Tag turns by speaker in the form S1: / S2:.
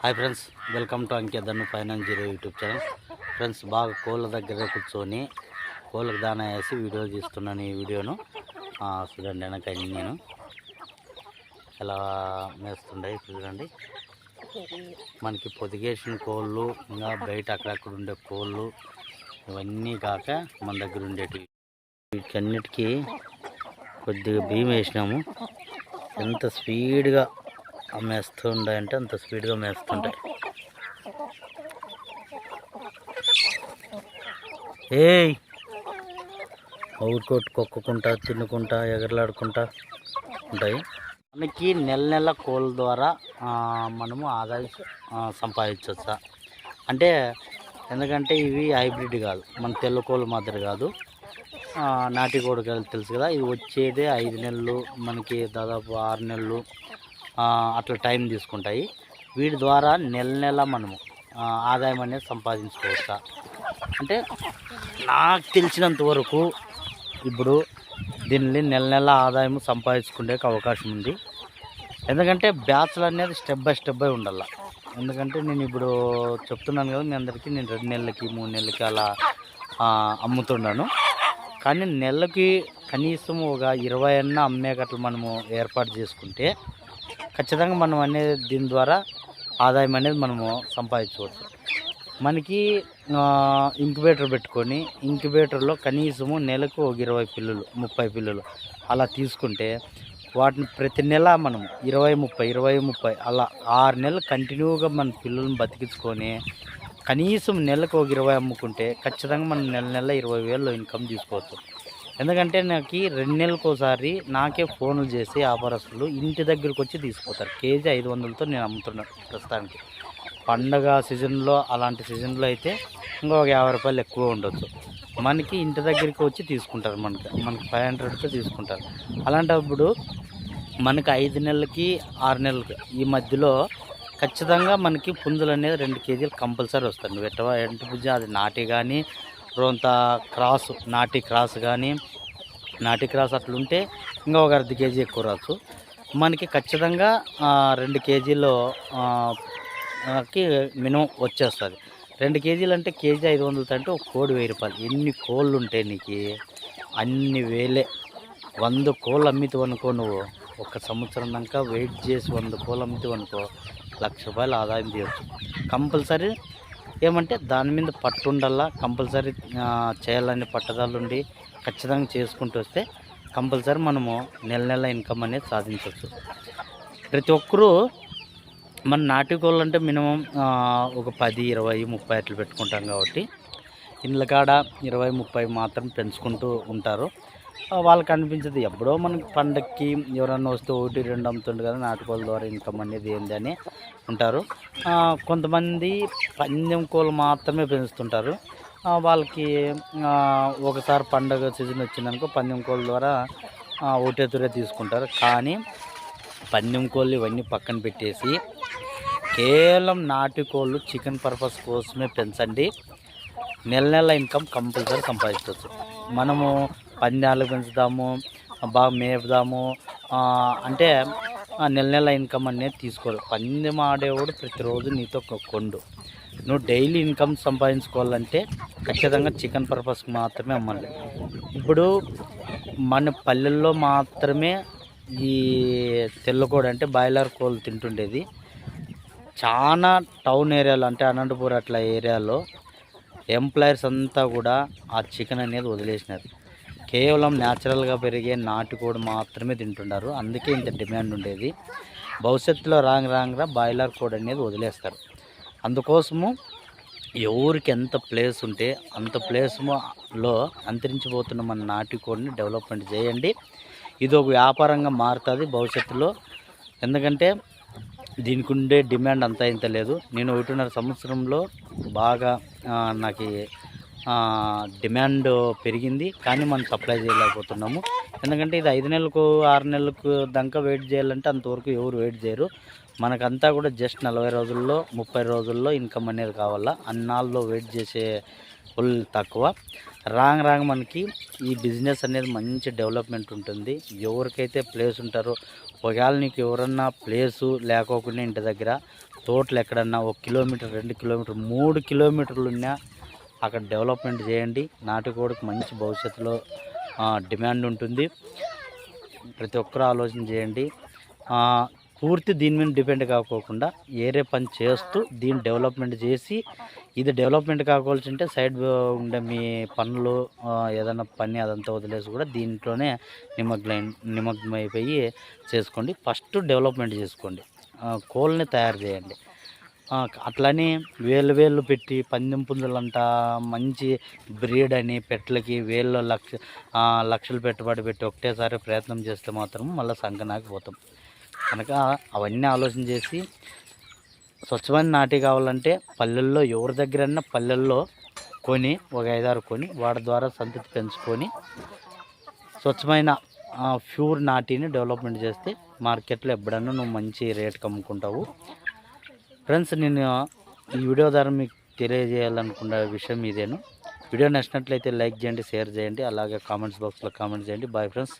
S1: Hi friends welcome to అంకేదన్ను finance zero YouTube channel friends బాగా కోళ్ళ దగ్గర కూర్చొని కోళ్ళకు దానా వేసి వీడియో తీస్తున్నాను ఈ వీడియోను చూడండి వెనక నేను ఎలా మేస్తుండే చూడండి. మనకి పొదిగేసిన కోళ్ళు ఇంకా బయట అక్కడక్కడ ఉండే కోళ్ళు ఇవన్నీ కాక మన దగ్గర ఉండేటివి. వీటికన్నిటికీ కొద్దిగా బియ్యం వేసినాము ఎంత స్పీడ్గా మేస్తుంటాయంటే అంత స్పీడ్గా మేస్తుంటాయి. ఏయ్! ఊరుకోటి కొక్కుకుంటా తిన్నుకుంటా ఎగరలాడుకుంటా ఉంటాయి. మనకి నెల నెల కోళ్ళ ద్వారా మనము ఆదాయం సంపాదించవచ్చా అంటే ఎందుకంటే ఇవి హైబ్రిడ్ కాదు. మన తెల్ల కోళ్ళు మాదిరి కాదు. నాటి కోడి తెలుసు కదా ఇవి వచ్చేదే ఐదు నెలలు మనకి దాదాపు ఆరు నెలలు అట్లా టైం తీసుకుంటాయి. వీటి ద్వారా నెల నెల మనము ఆదాయం అనేది సంపాదించుకోవచ్చా? అంటే నాకు తెలిసినంత వరకు ఇప్పుడు దీన్ని నెల నెల ఆదాయం సంపాదించుకునే అవకాశం ఉంది. ఎందుకంటే బ్యాచ్లు అనేది స్టెప్ బై స్టెప్ బై ఉండాల. ఎందుకంటే నేను ఇప్పుడు చెప్తున్నాను కదా మీ అందరికీ నేను రెండు నెలలకి మూడు నెలలకి అలా అమ్ముతున్నాను. కానీ నెలకి కనీసం ఒక ఇరవై అన్న అమ్మేకట్లు మనము ఏర్పాటు చేసుకుంటే ఖచ్చితంగా మనం అనేది దీని ద్వారా ఆదాయం అనేది మనము సంపాదించవచ్చు మనకి ఇంక్యుబేటర్ పెట్టుకొని ఇంక్యుబేటర్లో కనీసము నెలకు ఒక ఇరవై పిల్లలు ముప్పై పిల్లలు అలా తీసుకుంటే వాటిని ప్రతి నెల మనం ఇరవై ముప్పై ఇరవై ముప్పై అలా ఆరు నెలలు కంటిన్యూగా మన పిల్లల్ని బతికించుకొని కనీసం నెలకు ఒక ఇరవై అమ్ముకుంటే ఖచ్చితంగా మనం నెల నెల ఇరవై వేలు ఇన్కమ్ తీసుకోవచ్చు. ఎందుకంటే నాకు రెండు నెలలకోసారి నాకే ఫోన్లు చేసి వ్యాపారస్తులు ఇంటి దగ్గరికి వచ్చి తీసుకుపోతారు. కేజీ ఐదు వందలతో నేను అమ్ముతున్నాను ప్రస్తుతానికి. పండగ సీజన్లో అలాంటి సీజన్లో అయితే ఇంకా ఒక యాభై రూపాయలు ఎక్కువ ఉండొచ్చు. మనకి ఇంటి దగ్గరికి వచ్చి తీసుకుంటారు మనకి. మనకి ఫైవ్ హండ్రెడ్తో తీసుకుంటారు. అలాంటప్పుడు మనకి ఐదు నెలలకి ఆరు నెలలకి ఈ మధ్యలో ఖచ్చితంగా మనకి పుంజులు అనేది రెండు కేజీలు కంపల్సరీ వస్తాయి. నువ్వు ఎట్ట ఎంటి పుంజ? అది నాటి కానీ రోంత క్రాస్ నాటి క్రాస్ కానీ నాటి క్రాస్ అట్లుంటే ఇంకా ఒక అర్ధ కేజీ ఎక్కువ రావచ్చు. మనకి ఖచ్చితంగా రెండు కేజీలోకి కి మినిమం వచ్చేస్తుంది. రెండు కేజీలు అంటే కేజీ ఐదు వందలతో అంటే ఒక కోడి వెయ్యి రూపాయలు. ఎన్ని కోళ్ళు ఉంటాయి నీకు? అన్ని వేలే. వంద కోళ్ళు అమ్మితే అనుకో నువ్వు ఒక సంవత్సరం దాకా వెయిట్ చేసి వంద కోళ్ళు అమ్మితే అనుకో లక్ష రూపాయలు ఆదాయం తీయచ్చు. కంపల్సరీ ఏమంటే దాని మీద పట్టు కంపల్సరీ చేయాలని పట్టుదల ఉండి ఖచ్చితంగా చేసుకుంటూ వస్తే కంపల్సరీ మనము నెల నెల ఇన్కమ్ అనేది సాధించవచ్చు. ప్రతి ఒక్కరూ మన నాటి కోళ్ళు అంటే మినిమం ఒక పది ఇరవై ముప్పై అట్లా పెట్టుకుంటాం కాబట్టి ఇండ్ల కాడ ఇరవై ముప్పై మాత్రం పెంచుకుంటూ ఉంటారు. వాళ్ళకి అనిపించదు ఎప్పుడో మనకి పండక్కి ఎవరన్నా వస్తే ఒకటి రెండు అమ్ముతుండే కదా నాటుకోళ్ళ ద్వారా ఇన్కమ్ అనేది ఏంది అని ఉంటారు. కొంతమంది పందెం కోళ్ళు మాత్రమే పెంచుతుంటారు. వాళ్ళకి ఒకసారి పండగ సీజన్ వచ్చిందనుకో పందెం కోళ్ళ ద్వారా ఒకటేతురే ఒకటే తురే తీసుకుంటారు. కానీ పందెం కోళ్ళు ఇవన్నీ పక్కన పెట్టేసి కేవలం నాటుకోళ్ళు చికెన్ పర్పస్ కోసమే పెంచండి. నెల నెల ఇన్కమ్ కంపల్సరీ సంపాదించవచ్చు. మనము పందాలు పెంచుదాము బాగా మేపుదాము అంటే ఆ నెల నెల ఇన్కమ్ అనేది తీసుకోవాలి పందెం ఆడేవాడు ప్రతిరోజు నీతో ఒక కొండు. నువ్వు డైలీ ఇన్కమ్ సంపాదించుకోవాలంటే ఖచ్చితంగా చికెన్ పర్పస్కి మాత్రమే అమ్మాలి. ఇప్పుడు మన పల్లెల్లో మాత్రమే ఈ తెల్లకోడి అంటే బాయిలర్ కోళ్ళు తింటుండేది. చాలా టౌన్ ఏరియాలో అంటే అనంతపూర్ అట్లా ఏరియాలో ఎంప్లాయర్స్ అంతా కూడా ఆ చికెన్ అనేది వదిలేసినారు. కేవలం న్యాచురల్గా పెరిగే నాటుకోడి మాత్రమే తింటున్నారు. అందుకే ఇంత డిమాండ్ ఉండేది. భవిష్యత్తులో రాంగ్ రాంగ్గా బాయిలర్ కోడ్ అనేది వదిలేస్తారు. అందుకోసము ఎవరికి ఎంత ప్లేస్ ఉంటే అంత ప్లేస్లో అంతరించిపోతున్న మన నాటుకోడిని డెవలప్మెంట్ చేయండి. ఇది ఒక వ్యాపారంగా మారుతుంది భవిష్యత్తులో. ఎందుకంటే దీనికి ఉండే డిమాండ్ అంతా ఇంత లేదు. నేను ఒకటిన్నర సంవత్సరంలో బాగా నాకు డిమాండ్ పెరిగింది కానీ మనం సప్లై చేయలేకపోతున్నాము. ఎందుకంటే ఇది ఐదు నెలలకు ఆరు నెలలకు దాకా వెయిట్ చేయాలంటే అంతవరకు ఎవరు వెయిట్ చేయరు. మనకంతా కూడా జస్ట్ నలభై రోజుల్లో ముప్పై రోజుల్లో ఇన్కమ్ అనేది కావాలా? అన్నాళ్ళలో వెయిట్ చేసే ఫుల్ తక్కువ. రాంగ్ రాంగ్ మనకి ఈ బిజినెస్ అనేది మంచి డెవలప్మెంట్ ఉంటుంది. ఎవరికైతే ప్లేస్ ఉంటారో ఒకవేళ నీకు ఎవరన్నా ప్లేసు లేకోకుండా ఇంటి దగ్గర తోటలు ఎక్కడన్నా ఒక కిలోమీటర్ రెండు కిలోమీటర్ మూడు కిలోమీటర్లు ఉన్నా అక్కడ డెవలప్మెంట్ చేయండి. నాటుకోడికి మంచి భవిష్యత్తులో డిమాండ్ ఉంటుంది. ప్రతి ఒక్కరూ ఆలోచన చేయండి. పూర్తి దీని మీద డిపెండ్ కాకోకుండా ఏరే పని చేస్తూ దీన్ని డెవలప్మెంట్ చేసి ఇది డెవలప్మెంట్ కాకోవాల్సి ఉంటే సైడ్ ఉండే మీ పనులు ఏదైనా పని అదంతా వదిలేసి కూడా దీంట్లోనే నిమగ్న నిమగ్నమైపోయి చేసుకోండి. ఫస్ట్ డెవలప్మెంట్ చేసుకోండి. కోల్ని తయారు చేయండి. అట్లనే వేలు వేలు పెట్టి పందెం పుంజులంట మంచి బ్రీడ్ అని పెట్టలకి వేళ్ళు లక్ష లక్షలు పెట్టుబడి పెట్టి ఒకటేసారి ప్రయత్నం చేస్తే మాత్రం మళ్ళీ సంకనాకి పోతాం. కనుక అవన్నీ ఆలోచన చేసి స్వచ్ఛమైన నాటి కావాలంటే పల్లెల్లో ఎవరి దగ్గరన్నా పల్లెల్లో కొని ఒక ఐదారు కొని వాటి ద్వారా సంతతి పెంచుకొని స్వచ్ఛమైన ప్యూర్ నాటిని డెవలప్మెంట్ చేస్తే మార్కెట్లో ఎప్పుడన్నా నువ్వు మంచి రేట్కి అమ్ముకుంటావు. ఫ్రెండ్స్ నేను ఈ వీడియో ద్వారా మీకు తెలియజేయాలనుకున్న విషయం ఇదేను. వీడియో నచ్చినట్లయితే లైక్ చేయండి షేర్ చేయండి అలాగే కామెంట్స్ బాక్స్లో కామెంట్ చేయండి. Bye friends.